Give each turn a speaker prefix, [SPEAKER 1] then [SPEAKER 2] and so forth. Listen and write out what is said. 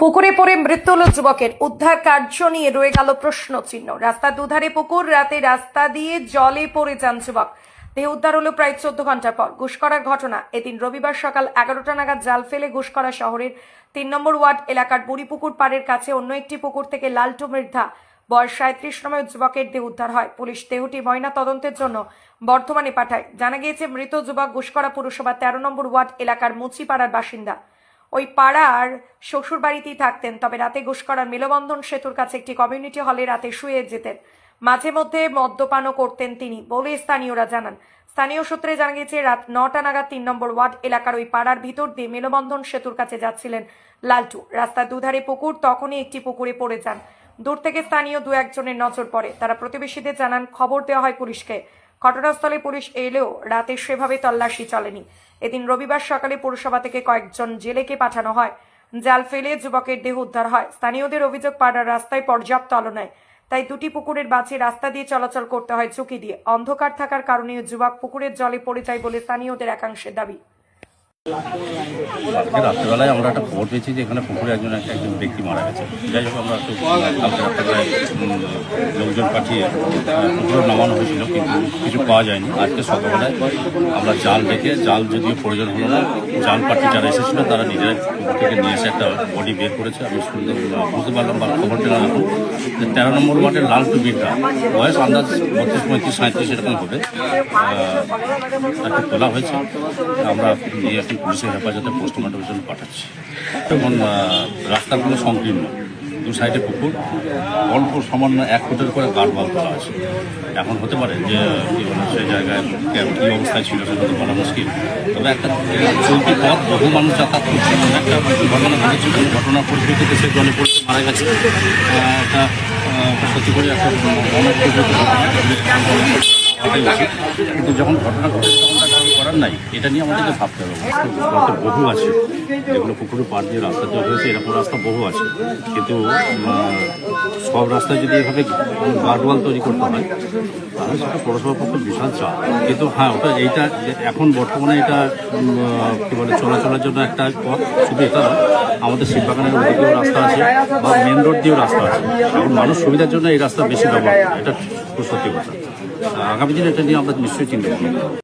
[SPEAKER 1] পুকুরে পড়ে মৃত্যু হল যুবকের। উদ্ধার কার্য নিয়ে রয়ে গেল প্রশ্ন চিহ্ন রাস্তার দুধারে পুকুর, রাতে রাস্তা দিয়ে জলে পড়ে যান যুবক। দেহ উদ্ধার হলো প্রায় চোদ্দ ঘণ্টা পর। ঘুষকরার ঘটনা। এদিন রবিবার সকাল এগারোটা নাগাদ জাল ফেলে ঘুষ করা শহরের তিন নম্বর ওয়ার্ড এলাকার বুড়িপুকুর পাড়ের কাছে অন্য একটি পুকুর থেকে লালটু মৃদ্ধা। বয়স সাঁত্রিশ নামে যুবকের দেহ উদ্ধার হয়। পুলিশ দেহটি ময়না তদন্তের জন্য বর্ধমানে পাঠায়। জানা গিয়েছে, মৃত যুবক ঘুষকরা পুরসভা তেরো নম্বর ওয়ার্ড এলাকার মুচিপাড়ার বাসিন্দা। ওই পাড়ার শ্বশুর বাড়িতেই থাকতেন, তবে রাতে ঘুষকরার মেলবন্ধন সেতুর কাছে একটি কমিউনিটি হলে রাতে শুয়ে যেতেন। মাঝে মধ্যে মদ্যপানও করতেন তিনি, বলে স্থানীয়রা জানান। স্থানীয় সূত্রে জানা গেছে রাত নটা নাগাদ তিন নম্বর ওয়ার্ড এলাকার ওই পাড়ার ভিতর দিয়ে মেলবন্ধন সেতুর কাছে যাচ্ছিলেন লালটু। রাস্তার দুধারে পুকুর, তখনই একটি পুকুরে পড়ে যান। দূর থেকে স্থানীয় দু একজনের নজর পড়ে। তারা প্রতিবেশীদের জানান, খবর দেওয়া হয় পুলিশকে। ঘটনাস্থলে পুলিশ এলেও রাতে সেভাবে তল্লাশি চলেনি। এদিন রবিবার সকালে পুরসভা থেকে কয়েকজন জেলেকে পাঠানো হয়। জাল ফেলে যুবকের দেহ উদ্ধার হয়। স্থানীয়দের অভিযোগ, পাড়ার রাস্তায় পর্যাপ্ত আলো নেয় তাই দুটি পুকুরের বাঁচে রাস্তা দিয়ে চলাচল করতে হয় ঝুঁকি দিয়ে। অন্ধকার থাকার কারণে যুবক পুকুরের জলে পড়ে যায় বলে স্থানীয়দের একাংশের দাবি।
[SPEAKER 2] আজকে রাত্রেবেলায় আমরা একটা খবর পেয়েছি যে এখানে পুকুরে একজন একজন ব্যক্তি মারা গেছে। যাই হোক, আমরা একটু কালকে রাত্রেবেলায় লোকজন পাঠিয়ে পুকুরে নামানো হয়েছিল, কিন্তু কিছু পাওয়া যায়নি। আজকে সকালবেলায় আমরা জাল রেখে জাল যদিও প্রয়োজন হলো না, জাল পাঠিয়ে যারা এসেছিল, তারা পুকুর থেকে নিয়ে এসে একটা বডি বের করেছে, আমি শুনতে বুঝতে পারলাম বা খবর পেলাম এখন। যে তেরো নম্বর ওয়ার্ডের লাল টুবিটা বয়স আন্দাজ বত্রিশ, পঁয়ত্রিশ সাঁত্রিশ এরকম হবে। তাকে তোলা হয়েছে। আমরা নিয়ে এখন পুলিশের হেফাজতে পোস্টমর্টমের জন্য পাঠাচ্ছি। এখন রাস্তাগুলো সংকীর্ণ। দু সাইডে পুকুর, অল্প সামান্য এক ফুটের করে গার্ডওয়াল করা আছে। এখন হতে পারে যে সেই জায়গায় কে- অবস্থায় ছিল সেটা তো বলা মুশকিল। তবে একটা চলতি পথ, বহু মানুষ যাতায়াত করছে একটা ঘটনা ঘটেছে। যে ঘটনার পরিপ্রেক্ষিতে সে জলে পড়ে মারা গেছে। একটা সত্যি করে একটা অনেক কিন্তু যখন ঘটনা ঘটেছে, তখন নাই এটা নিয়ে আমাদেরকে ভাবতে হবে। রাস্তা বহু আছে। যেগুলো পুকুরে পার দিয়ে রাস্তা তৈরি হয়েছে এরকম রাস্তা বহু আছে। কিন্তু সব রাস্তায় যদি এভাবে গার্ডওয়াল তৈরি করতে হয় তাহলে সেটা পৌরসভার পক্ষে বিশাল চাপ। কিন্তু হ্যাঁ ওটা এইটা এখন বর্তমানে এটা কি বলে চলাচলের জন্য একটা পথ শুধু এটা নয় আমাদের শিববাগানের ওদিকেও রাস্তা আছে বা মেন রোড দিয়েও রাস্তা আছে। এখন মানুষ সুবিধার জন্য এই রাস্তা বেশি ব্যবহার করে। এটা সত্যি কথা। আগামী দিনে এটা নিয়ে আমরা নিশ্চয়ই চিন্তা করব।